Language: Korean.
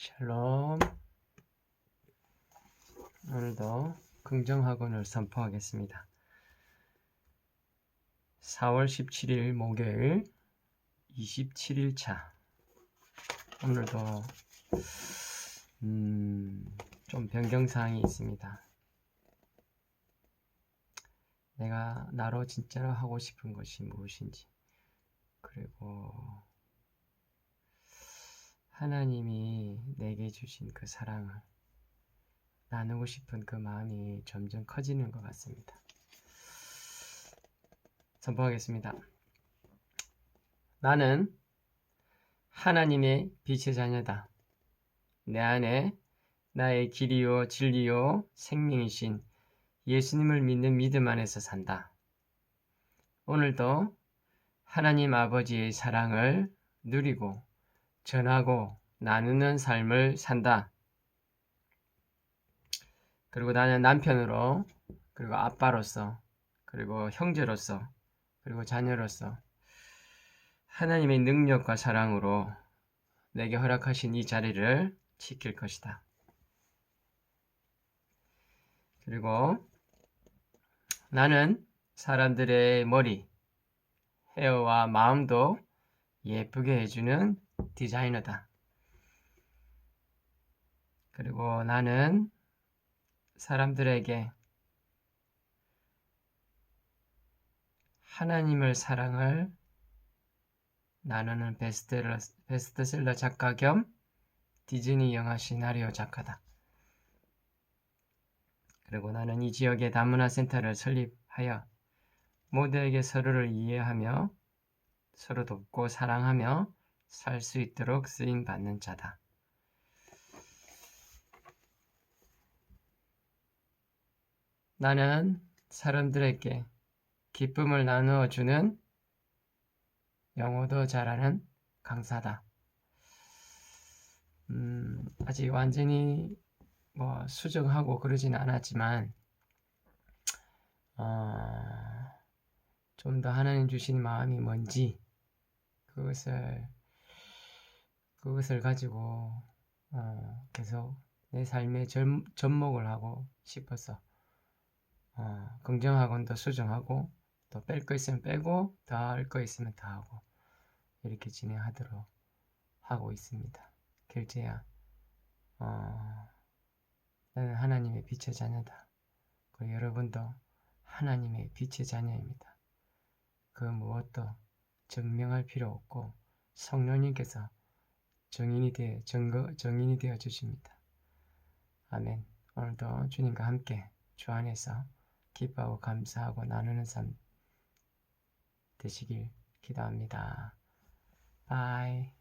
샬롬. 오늘도 긍정학원을 선포하겠습니다. 4월 17일 목요일 27일 차. 오늘도 음, 좀 변경사항이 있습니다. 내가 나로 진짜로 하고 싶은 것이 무엇인지, 그리고 하나님이 내게 주신 그 사랑을 나누고 싶은 그 마음이 점점 커지는 것 같습니다. 선포하겠습니다. 나는 하나님의 빛의 자녀다. 내 안에 나의 길이요 진리요 생명이신 예수님을 믿는 믿음 안에서 산다. 오늘도 하나님 아버지의 사랑을 누리고 전하고 나누는 삶을 산다. 그리고 나는 남편으로, 그리고 아빠로서, 그리고 형제로서, 그리고 자녀로서 하나님의 능력과 사랑으로 내게 허락하신 이 자리를 지킬 것이다. 그리고 나는 사람들의 머리, 헤어와 마음도 예쁘게 해주는 디자이너다. 그리고 나는 사람들에게 하나님을 사랑을 나누는 베스트셀러, 베스트셀러 작가 겸 디즈니 영화 시나리오 작가다. 그리고 나는 이 지역에 다문화 센터를 설립하여 모두에게 서로를 이해하며 서로 돕고 사랑하며 살 수 있도록 쓰임 받는 자다. 나는 사람들에게 기쁨을 나누어 주는 영어도 잘하는 강사다. 음, 아직 완전히 뭐 수정하고 그러진 않았지만 어, 좀 더 하나님 주신 마음이 뭔지 그것을 그것을 가지고 어, 계속 내 삶에 점, 접목을 하고 싶어서 어, 긍정학원도 수정하고 또 뺄 거 있으면 빼고 더할거 있으면 더 하고 이렇게 진행하도록 하고 있습니다. 결제야 어, 나는 하나님의 빛의 자녀다. 그리고 여러분도 하나님의 빛의 자녀입니다. 그 무엇도 증명할 필요 없고 성령님께서 정인이 되어 증거 정인이 되어 주십니다. 아멘. 오늘도 주님과 함께 주 안에서 기뻐하고 감사하고 나누는 삶 되시길 기도합니다. 바이.